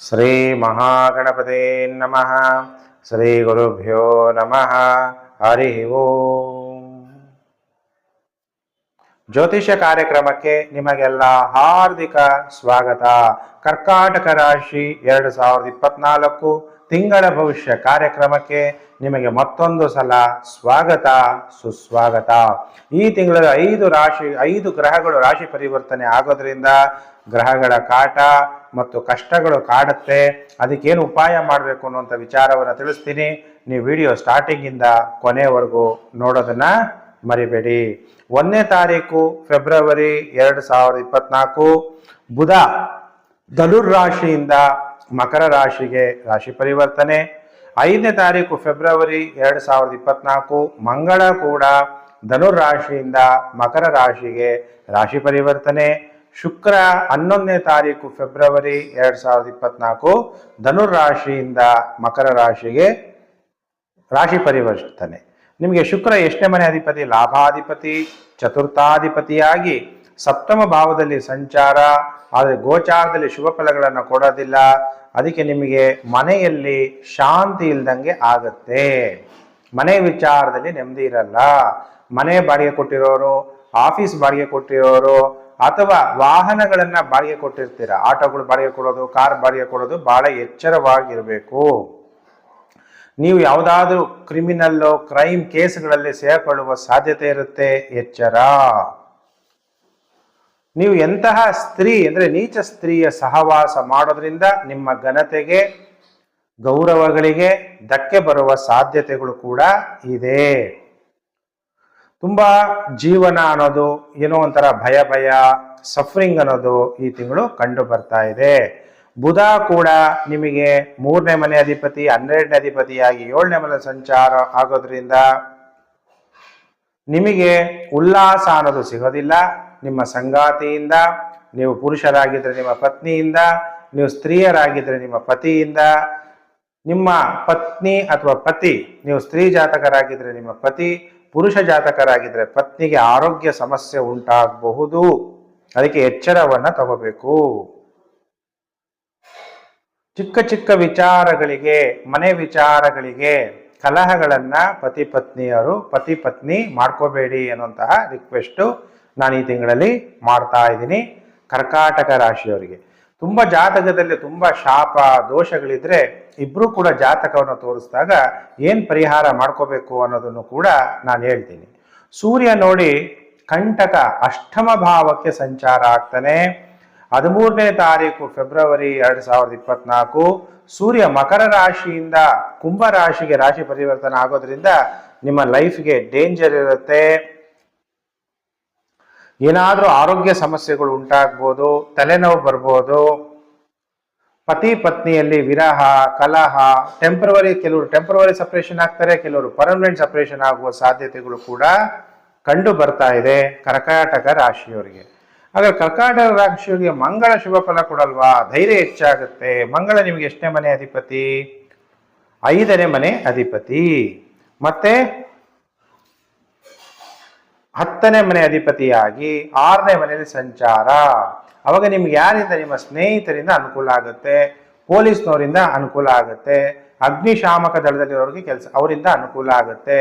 ಶ್ರೀ ಮಹಾಗಣಪತೆ ನಮಃ ಶ್ರೀ ಗುರುಭ್ಯೋ ನಮಃ ಹರಿ ಓಂ ಜ್ಯೋತಿಷ್ಯ ಕಾರ್ಯಕ್ರಮಕ್ಕೆ ನಿಮಗೆಲ್ಲ ಹಾರ್ದಿಕ ಸ್ವಾಗತ ಕರ್ಕಾಟಕ ರಾಶಿ ಎರಡು ಸಾವಿರದ ಇಪ್ಪತ್ನಾಲ್ಕು ತಿಂಗಳ ಭವಿಷ್ಯ ಕಾರ್ಯಕ್ರಮಕ್ಕೆ ನಿಮಗೆ ಮತ್ತೊಂದು ಸಲ ಸ್ವಾಗತ, ಸುಸ್ವಾಗತ. ಈ ತಿಂಗಳ ಐದು ರಾಶಿ, ಐದು ಗ್ರಹಗಳು ರಾಶಿ ಪರಿವರ್ತನೆ ಆಗೋದ್ರಿಂದ ಗ್ರಹಗಳ ಕಾಟ ಮತ್ತು ಕಷ್ಟಗಳು ಕಾಡುತ್ತೆ. ಅದಕ್ಕೇನು ಉಪಾಯ ಮಾಡಬೇಕು ಅನ್ನುವಂಥ ವಿಚಾರವನ್ನು ತಿಳಿಸ್ತೀನಿ. ನೀವು ವಿಡಿಯೋ ಸ್ಟಾರ್ಟಿಂಗಿಂದ ಕೊನೆವರೆಗೂ ನೋಡೋದನ್ನ ಮರಿಬೇಡಿ. ಒಂದನೇ ತಾರೀಕು ಫೆಬ್ರವರಿ ಎರಡು ಸಾವಿರದ ಇಪ್ಪತ್ನಾಲ್ಕು. ಬುಧ, ಧನುರ್ ರಾಶಿಯಿಂದ ಮಕರ ರಾಶಿಗೆ ರಾಶಿ ಪರಿವರ್ತನೆ. ಐದನೇ ತಾರೀಕು ಫೆಬ್ರವರಿ ಎರಡು ಸಾವಿರದ ಇಪ್ಪತ್ನಾಲ್ಕು. ಮಂಗಳ ಕೂಡ ಧನುರಾಶಿಯಿಂದ ಮಕರ ರಾಶಿಗೆ ರಾಶಿ ಪರಿವರ್ತನೆ. ಶುಕ್ರ ಹನ್ನೊಂದನೇ ತಾರೀಕು ಫೆಬ್ರವರಿ ಎರಡು ಸಾವಿರದ ಇಪ್ಪತ್ನಾಲ್ಕು. ಧನುರಾಶಿಯಿಂದ ಮಕರ ರಾಶಿಗೆ ರಾಶಿ ಪರಿವರ್ತನೆ. ನಿಮಗೆ ಶುಕ್ರ ಎಷ್ಟನೇ ಮನೆ ಅಧಿಪತಿ? ಲಾಭಾಧಿಪತಿ, ಚತುರ್ಥಾಧಿಪತಿಯಾಗಿ ಸಪ್ತಮ ಭಾವದಲ್ಲಿ ಸಂಚಾರ. ಆದರೆ ಗೋಚಾರದಲ್ಲಿ ಶುಭ ಫಲಗಳನ್ನು ಕೊಡೋದಿಲ್ಲ. ಅದಕ್ಕೆ ನಿಮಗೆ ಮನೆಯಲ್ಲಿ ಶಾಂತಿ ಇಲ್ದಂಗೆ ಆಗತ್ತೆ. ಮನೆ ವಿಚಾರದಲ್ಲಿ ನೆಮ್ಮದಿ ಇರಲ್ಲ. ಮನೆ ಬಾಡಿಗೆ ಕೊಟ್ಟಿರೋರು, ಆಫೀಸ್ ಬಾಡಿಗೆ ಕೊಟ್ಟಿರೋರು, ಅಥವಾ ವಾಹನಗಳನ್ನ ಬಾಡಿಗೆ ಕೊಟ್ಟಿರ್ತೀರ? ಆಟೋಗಳು ಬಾಡಿಗೆ ಕೊಡೋದು, ಕಾರ್ ಬಾಡಿಗೆ ಕೊಡೋದು ಬಹಳ ಎಚ್ಚರವಾಗಿರಬೇಕು. ನೀವು ಯಾವುದಾದ್ರೂ ಕ್ರಿಮಿನಲ್ಲು, ಕ್ರೈಮ್ ಕೇಸ್ಗಳಲ್ಲಿ ಸೇರ್ಕೊಳ್ಳುವ ಸಾಧ್ಯತೆ ಇರುತ್ತೆ. ಎಚ್ಚರ. ನೀವು ಎಂತಹ ಸ್ತ್ರೀ ಅಂದ್ರೆ ನೀಚ ಸ್ತ್ರೀಯ ಸಹವಾಸ ಮಾಡೋದ್ರಿಂದ ನಿಮ್ಮ ಘನತೆಗೆ, ಗೌರವಗಳಿಗೆ ಧಕ್ಕೆ ಬರುವ ಸಾಧ್ಯತೆಗಳು ಕೂಡ ಇದೆ. ತುಂಬಾ ಜೀವನ ಅನ್ನೋದು ಏನೋ ಒಂಥರ ಭಯ ಭಯ ಸಫರಿಂಗ್ ಅನ್ನೋದು ಈ ತಿಂಗಳು ಕಂಡು ಬರ್ತಾ ಇದೆ. ಬುಧ ಕೂಡ ನಿಮಗೆ ಮೂರನೇ ಮನೆ ಅಧಿಪತಿ, ಹನ್ನೆರಡನೇ ಅಧಿಪತಿಯಾಗಿ ಏಳನೇ ಮನೆ ಸಂಚಾರ ಆಗೋದ್ರಿಂದ ನಿಮಗೆ ಉಲ್ಲಾಸ ಅನ್ನೋದು ಸಿಗೋದಿಲ್ಲ ನಿಮ್ಮ ಸಂಗಾತಿಯಿಂದ, ನೀವು ಪುರುಷರಾಗಿದ್ದರೆ ನಿಮ್ಮ ಪತ್ನಿಯಿಂದ, ನೀವು ಸ್ತ್ರೀಯರಾಗಿದ್ದರೆ ನಿಮ್ಮ ಪತಿಯಿಂದ, ನಿಮ್ಮ ಪತ್ನಿ ಅಥವಾ ಪತಿ, ನೀವು ಸ್ತ್ರೀ ಜಾತಕರಾಗಿದ್ದರೆ ನಿಮ್ಮ ಪತಿ, ಪುರುಷ ಜಾತಕರಾಗಿದ್ದರೆ ಪತ್ನಿಗೆ ಆರೋಗ್ಯ ಸಮಸ್ಯೆ ಉಂಟಾಗಬಹುದು. ಅದಕ್ಕೆ ಎಚ್ಚರವನ್ನು ತಗೋಬೇಕು. ಚಿಕ್ಕ ಚಿಕ್ಕ ವಿಚಾರಗಳಿಗೆ, ಮನೆ ವಿಚಾರಗಳಿಗೆ ಕಲಹಗಳನ್ನು ಪತಿ ಪತ್ನಿಯರು, ಪತಿ ಪತ್ನಿ ಮಾಡ್ಕೋಬೇಡಿ ಅನ್ನುವಂತಹ ರಿಕ್ವೆಸ್ಟು ನಾನು ಈ ತಿಂಗಳಲ್ಲಿ ಮಾಡ್ತಾ ಇದ್ದೀನಿ. ಕರ್ಕಾಟಕ ರಾಶಿಯವರಿಗೆ. ತುಂಬ ಜಾತಕದಲ್ಲಿ ತುಂಬ ಶಾಪ, ದೋಷಗಳಿದ್ರೆ ಇಬ್ಬರೂ ಕೂಡ ಜಾತಕವನ್ನು ತೋರಿಸಿದಾಗ ಏನು ಪರಿಹಾರ ಮಾಡ್ಕೋಬೇಕು ಅನ್ನೋದನ್ನು ಕೂಡ ನಾನು ಹೇಳ್ತೀನಿ. ಸೂರ್ಯ ನೋಡಿ ಕಂಟಕ ಅಷ್ಟಮ ಭಾವಕ್ಕೆ ಸಂಚಾರ ಆಗ್ತಾನೆ. ಹದಿಮೂರನೇ ತಾರೀಕು ಫೆಬ್ರವರಿ ಎರಡು ಸಾವಿರದ ಇಪ್ಪತ್ನಾಲ್ಕು. ಸೂರ್ಯ ಮಕರ ರಾಶಿಯಿಂದ ಕುಂಭ ರಾಶಿಗೆ ರಾಶಿ ಪರಿವರ್ತನೆ ಆಗೋದ್ರಿಂದ ನಿಮ್ಮ ಲೈಫ್ಗೆ ಡೇಂಜರ್ ಇರುತ್ತೆ. ಏನಾದರೂ ಆರೋಗ್ಯ ಸಮಸ್ಯೆಗಳು ಉಂಟಾಗ್ಬೋದು, ತಲೆನೋವು ಬರ್ಬೋದು, ಪತಿ ಪತ್ನಿಯಲ್ಲಿ ವಿರಹ, ಕಲಹ ಟೆಂಪ್ರವರಿ ಕೆಲವರು ಟೆಂಪ್ರವರಿ ಸಪ್ರೇಷನ್ ಆಗ್ತಾರೆ, ಕೆಲವರು ಪರ್ಮನೆಂಟ್ ಸಪ್ರೇಷನ್ ಆಗುವ ಸಾಧ್ಯತೆಗಳು ಕೂಡ ಕಂಡು ಬರ್ತಾ ಇದೆ ಕರ್ಕಾಟಕ ರಾಶಿಯವರಿಗೆ. ಆದರೆ ಕರ್ಕಾಟಕ ರಾಶಿಯವರಿಗೆ ಮಂಗಳ ಶುಭ ಫಲ ಕೊಡಲ್ವಾ? ಧೈರ್ಯ ಹೆಚ್ಚಾಗುತ್ತೆ. ಮಂಗಳ ನಿಮಗೆ ಎಷ್ಟನೇ ಮನೆ ಅಧಿಪತಿ? ಐದನೇ ಮನೆ ಅಧಿಪತಿ. ಮತ್ತೆ ಹತ್ತನೇ ಮನೆ ಅಧಿಪತಿಯಾಗಿ ಆರನೇ ಮನೆಯಲ್ಲಿ ಸಂಚಾರ. ಅವಾಗ ನಿಮ್ಗೆ ಯಾರಿಂದ ನಿಮ್ಮ ಸ್ನೇಹಿತರಿಂದ ಅನುಕೂಲ ಆಗುತ್ತೆ? ಪೊಲೀಸ್ನವರಿಂದ ಅನುಕೂಲ ಆಗುತ್ತೆ. ಅಗ್ನಿಶಾಮಕ ದಳದಲ್ಲಿರೋರಿಗೆ ಕೆಲಸ, ಅವರಿಂದ ಅನುಕೂಲ ಆಗುತ್ತೆ.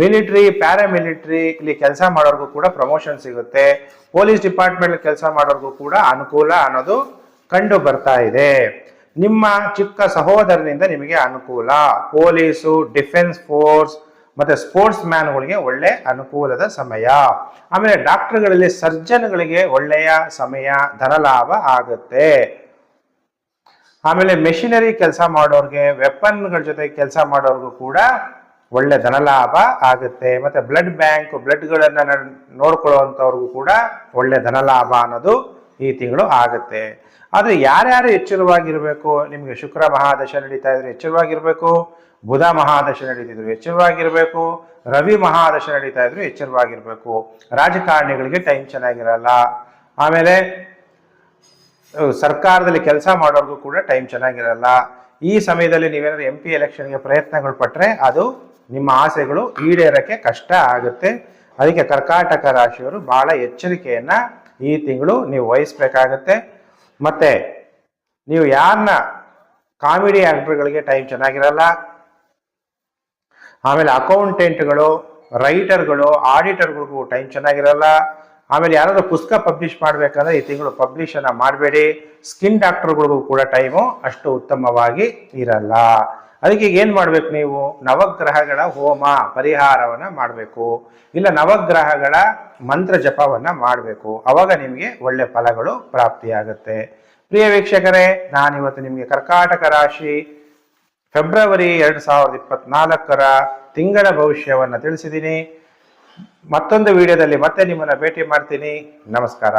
ಮಿಲಿಟ್ರಿ, ಪ್ಯಾರಾಮಿಲಿಟ್ರಿ ಇಲ್ಲಿ ಕೆಲಸ ಮಾಡೋರ್ಗೂ ಕೂಡ ಪ್ರಮೋಷನ್ ಸಿಗುತ್ತೆ. ಪೊಲೀಸ್ ಡಿಪಾರ್ಟ್ಮೆಂಟ್ ಕೆಲಸ ಮಾಡೋರ್ಗೂ ಕೂಡ ಅನುಕೂಲ ಅನ್ನೋದು ಕಂಡು ಬರ್ತಾ ಇದೆ. ನಿಮ್ಮ ಚಿಕ್ಕ ಸಹೋದರನಿಂದ ನಿಮಗೆ ಅನುಕೂಲ. ಪೊಲೀಸು, ಡಿಫೆನ್ಸ್ ಫೋರ್ಸ್ ಮತ್ತೆ ಸ್ಪೋರ್ಟ್ಸ್ ಮ್ಯಾನ್ಗಳಿಗೆ ಒಳ್ಳೆ ಅನುಕೂಲದ ಸಮಯ. ಆಮೇಲೆ ಡಾಕ್ಟರ್ಗಳಲ್ಲಿ ಸರ್ಜನ್ಗಳಿಗೆ ಒಳ್ಳೆಯ ಸಮಯ, ಧನಲಾಭ ಆಗುತ್ತೆ. ಆಮೇಲೆ ಮೆಷಿನರಿ ಕೆಲಸ ಮಾಡೋರಿಗೆ, ವೆಪನ್ಗಳ ಜೊತೆ ಕೆಲಸ ಮಾಡೋರ್ಗೂ ಕೂಡ ಒಳ್ಳೆ ಧನಲಾಭ ಆಗುತ್ತೆ. ಮತ್ತೆ ಬ್ಲಡ್ ಬ್ಯಾಂಕ್ ಬ್ಲಡ್ಗಳನ್ನ ನೋಡ್ಕೊಳ್ಳುವಂಥವ್ರಿಗೂ ಕೂಡ ಒಳ್ಳೆ ಧನಲಾಭ ಅನ್ನೋದು ಈ ತಿಂಗಳು ಆಗುತ್ತೆ. ಆದರೆ ಯಾರ್ಯಾರು ಎಚ್ಚರವಾಗಿರಬೇಕು? ನಿಮಗೆ ಶುಕ್ರ ಮಹಾದಶ ನಡೀತಾ ಇದ್ರೆ ಎಚ್ಚರವಾಗಿರಬೇಕು? ಬುಧ ಮಹಾದಶ ನಡೀತಿದ್ರು ಎಚ್ಚರವಾಗಿರಬೇಕು? ರವಿ ಮಹಾದಶ ನಡೀತಾ ಇದ್ರು ಎಚ್ಚರವಾಗಿರಬೇಕು. ರಾಜಕಾರಣಿಗಳಿಗೆ ಟೈಮ್ ಚೆನ್ನಾಗಿರಲ್ಲ. ಆಮೇಲೆ ಸರ್ಕಾರದಲ್ಲಿ ಕೆಲಸ ಮಾಡೋರ್ಗೂ ಕೂಡ ಟೈಮ್ ಚೆನ್ನಾಗಿರಲ್ಲ. ಈ ಸಮಯದಲ್ಲಿ ನೀವೇನಾದ್ರು ಎಂ ಪಿ ಎಲೆಕ್ಷನ್ಗೆ ಪ್ರಯತ್ನಗಳು ಪಟ್ಟರೆ ಅದು ನಿಮ್ಮ ಆಸೆಗಳು ಈಡೇರಕ್ಕೆ ಕಷ್ಟ ಆಗುತ್ತೆ. ಅದಕ್ಕೆ ಕರ್ಕಾಟಕ ರಾಶಿಯವರು ಬಹಳ ಎಚ್ಚರಿಕೆಯನ್ನ ಈ ತಿಂಗಳು ನೀವು ವಹಿಸ್ಬೇಕಾಗತ್ತೆ. ಮತ್ತೆ ನೀವು ಯಾರನ್ನ ಕಾಮಿಡಿ ಆಕ್ಟರ್ಗಳಿಗೆ ಟೈಮ್ ಚೆನ್ನಾಗಿರಲ್ಲ, ಆಮೇಲೆ ಅಕೌಂಟೆಂಟ್ಗಳು, ರೈಟರ್ಗಳು, ಆಡಿಟರ್ಗಳಿಗೂ ಟೈಮ್ ಚೆನ್ನಾಗಿರಲ್ಲ, ಆಮೇಲೆ ಯಾರಾದರೂ ಪುಸ್ತಕ ಪಬ್ಲಿಷ್ ಮಾಡಬೇಕಂದ್ರೆ ಈ ತಿಂಗಳು ಪಬ್ಲಿಷನ್ನು ಮಾಡಬೇಡಿ. ಸ್ಕಿನ್ ಡಾಕ್ಟರ್ಗಳಿಗೂ ಕೂಡ ಟೈಮು ಅಷ್ಟು ಉತ್ತಮವಾಗಿ ಇರಲ್ಲ. ಅದಕ್ಕೆ ಏನು ಮಾಡ್ಬೇಕು ನೀವು? ನವಗ್ರಹಗಳ ಹೋಮ ಪರಿಹಾರವನ್ನ ಮಾಡಬೇಕು. ಇಲ್ಲ, ನವಗ್ರಹಗಳ ಮಂತ್ರ ಜಪವನ್ನ ಮಾಡಬೇಕು. ಅವಾಗ ನಿಮಗೆ ಒಳ್ಳೆ ಫಲಗಳು ಪ್ರಾಪ್ತಿಯಾಗುತ್ತೆ. ಪ್ರಿಯ ವೀಕ್ಷಕರೇ, ನಾನಿವತ್ತು ನಿಮಗೆ ಕರ್ಕಾಟಕ ರಾಶಿ ಫೆಬ್ರವರಿ ಎರಡು ಸಾವಿರದ ಇಪ್ಪತ್ನಾಲ್ಕರ ತಿಂಗಳ ಭವಿಷ್ಯವನ್ನು ತಿಳಿಸಿದ್ದೀನಿ ಮತ್ತೊಂದು ವಿಡಿಯೋದಲ್ಲಿ ಮತ್ತೆ ನಿಮ್ಮನ್ನು ಭೇಟಿ ಮಾಡ್ತೀನಿ. ನಮಸ್ಕಾರ.